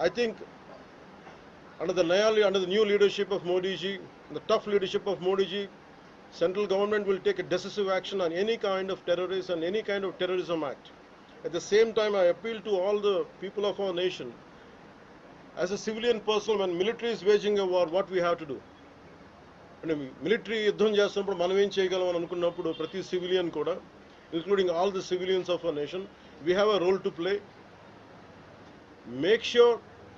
I think under the Naya, under the new leadership of Modi ji, the tough leadership of Modi ji, central government will take a decisive action on any kind of terrorist and any kind of terrorism act. At the same time, I appeal to all the people of our nation. As a civilian person, when military is waging a war, what we have to do? అంటే military యుద్ధం చేస్తున్నప్పుడు మనం ఏం చేయగలం అని అనుకున్నప్పుడు ప్రతి civilian కూడా including all the civilians of a nation we have a role to play make sure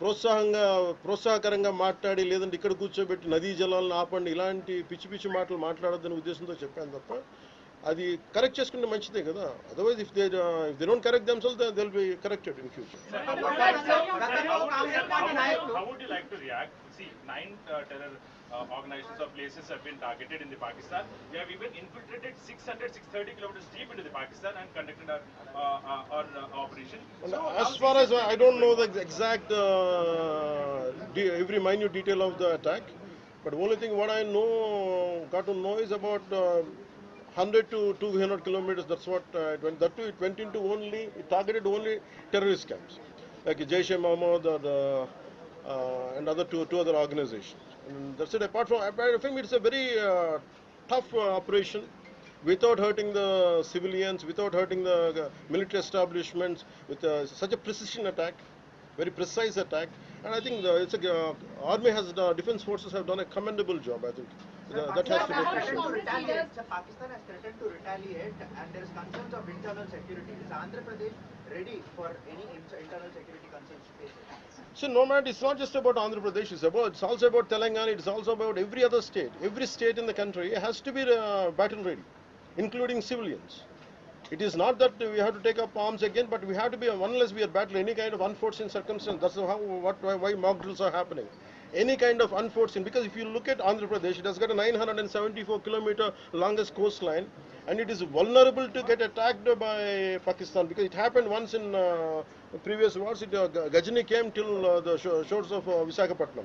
ప్రోత్సాహంగా ప్రోత్సాహకరంగా మాట్లాడి లేదంటే ఇక్కడ కూర్చోబెట్టి నదీ జలాలను ఆపండి ఇలాంటి పిచ్చి పిచ్చి మాటలు మాట్లాడొద్దని ఉద్దేశంతో చెప్పాను తప్ప అది కరెక్ట్ చేసుకుంటే మంచిదే కదా otherwise if they if they don't correct themselves they will be corrected in future How would you like to react? See, nine uh, terror organizations or places have been targeted in the Pakistan. We have even infiltrated 600, 630 kilometers deep into the Pakistan and conducted our, uh, uh, our uh, operation. So as far as I don't know the exact uh, every minute detail of the attack, but only thing what I know, got to know is about uh, 100 to 200 kilometers. That's what uh, it went. That too, it went into only it targeted only terrorist camps, like Jaish Mohammed or the, uh, and other two two other organizations. That's it. Apart from apart from it's a very uh, tough uh, operation without hurting the civilians, without hurting the uh, military establishments, with uh, such a precision attack, very precise attack. And I think the, it's a, uh, army has, the defense forces have done a commendable job. I think That has to be appreciated. has threatened to retaliate. Pakistan has threatened to retaliate and there is concerns of internal security. Is Andhra Pradesh ready for any internal security concerns to face it? So no matter, it's not just about Andhra Pradesh. It's about, it's also about Telangana. It's also about every other state. Every state in the country has to be uh, battle ready, including civilians. It is not that we have to take up arms again, but we have to be unless we are battling any kind of unforeseen circumstance. That's how what why, why mock drills are happening. Any kind of unforeseen because if you look at Andhra Pradesh, it has got a 974 kilometer longest coastline, and it is vulnerable to get attacked by Pakistan because it happened once in uh, previous wars. It, uh, Gajini came till uh, the shore- shores of uh, Visakhapatnam.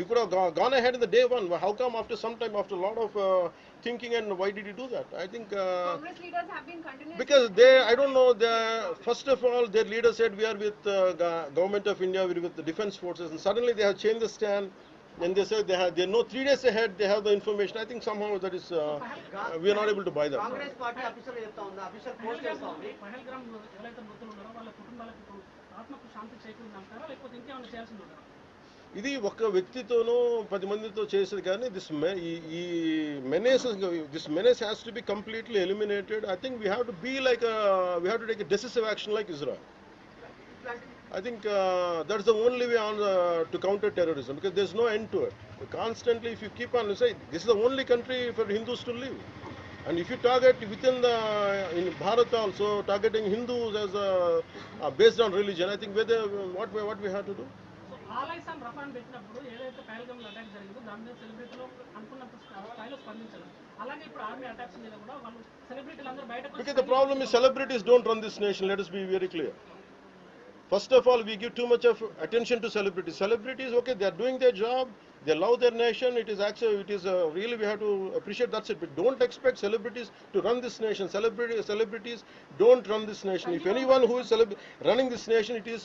He could have go- gone ahead in the day one. How come after some time, after a lot of uh, thinking, and why did he do that? I think uh, Congress leaders have been continuously. because they, I don't know. The first of all, their leader said we are with uh, go- government of India, we are with the defense forces, and suddenly they have changed the stand. And they said they have, they know three days ahead they have the information. I think somehow that is, uh, uh, we are not able to buy that. Congress party official చెప్తా ఉంది official post చేస్తా ఉంది పహల్గ్రామ్ ఎవరైతే మృతులు ఉన్నారో వాళ్ళ కుటుంబాలకు ఇప్పుడు ఆత్మకు శాంతి చేకూరింది అంటారా లేకపోతే ఇంకేమైనా చేయాల్సింది ఉందా ఇది ఒక వ్యక్తితోనూ పది మందితో చేసేది కానీ దిస్ ఈ ఈ menace this menace has to be completely eliminated I think we have to be like we have to take decisive action like Israel I think uh, that's the only way on uh, to counter terrorism because there's no end to it. Constantly, if you keep on say this is the only country for Hindus to live, and if you target within the in Bharat also targeting Hindus as a, uh, based on religion, I think whether what we, what we have to do. So ఆలైసాన్ రఫాన్ పెట్టినప్పుడు ఏదైతే Pahalgam attack జరిగిందో దాని మీద సెలబ్రిటీలు అనుకున్నంత స్థాయిలో స్పందించారు అలాగే ఇప్పుడు ఆర్మీ అటాక్స్ మీద కూడా వాళ్ళు సెలబ్రిటీలు అందరూ బయటకు వచ్చి Because the problem is celebrities don't run this nation. Let us be very clear. First of all, we give too much of attention to celebrities. Celebrities, okay, they are doing their job. They love their nation. It is actually, it is uh, really we have to appreciate. That's it. But don't expect celebrities to run this nation. Celebrity, celebrities don't run this nation. If anyone who is celeb- running this nation, it is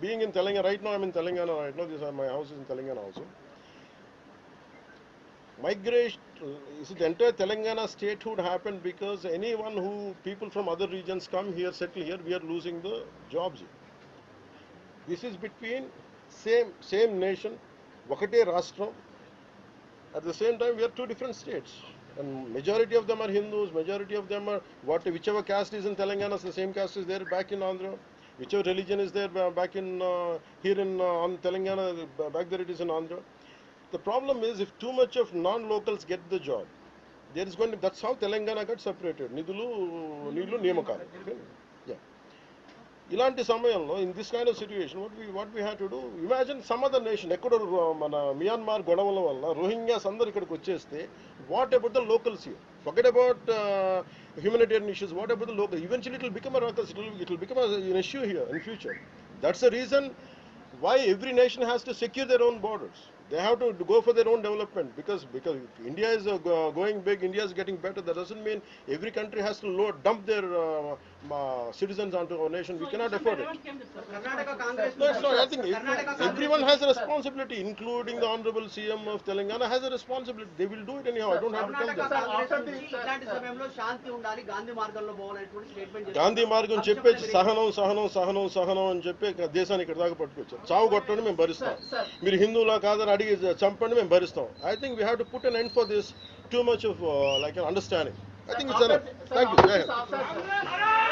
being in Telangana, right now I'm in Telangana right now, this, uh, my house is in Telangana also. Migration, is see, the entire Telangana statehood happened because anyone who, people from other regions come here, settle here, we are losing the jobs. This is between same, same nation, Vakate Rastram. At the same time, we are two different states. And majority of them are Hindus, majority of them are what, whichever caste is in Telangana, the same caste is there back in Andhra. Whichever religion is there back in uh, here in uh, on Telangana, back there it is in Andhra. The problem is if too much of non-locals get the job, there is going to that's how Telangana got separated. Nidulu, Nilu, Niyamakalu. Okay? Yeah. ఇలాంటి సమయంలో in this kind of situation what we what we have to do imagine some other nation ఎక్కడో రో- మన Myanmar గొడవల వల్ల Rohingyas అందరు ఇక్కడికి వచ్చేస్తే what about the locals here forget about humanitarian issues what about the local eventually it will become a ruckus it will it will become an issue here in future that's the reason why every nation has to secure their own borders. They have to go for their own development because because if India is uh, go- going big, India is getting better. That doesn't mean every country has to load, dump their uh, మా citizens అంటూ our nation we cannot afford it every one has responsibility including the honourable CM of Telangana has responsibility they will do it any I don't have to tell Gandhi మార్గం చెప్పే సహనం సహనం సహనం సహనం అని చెప్పి దేశాన్ని ఇక్కడ దాకా పట్టుకొచ్చారు. చావు కొట్టండి మేము భరిస్తాం. మీరు హిందువులా కాదని అడిగి చంపండి మేము భరిస్తాం. I think we have to put an end for this too much of like understanding I think it's enough. Thank you.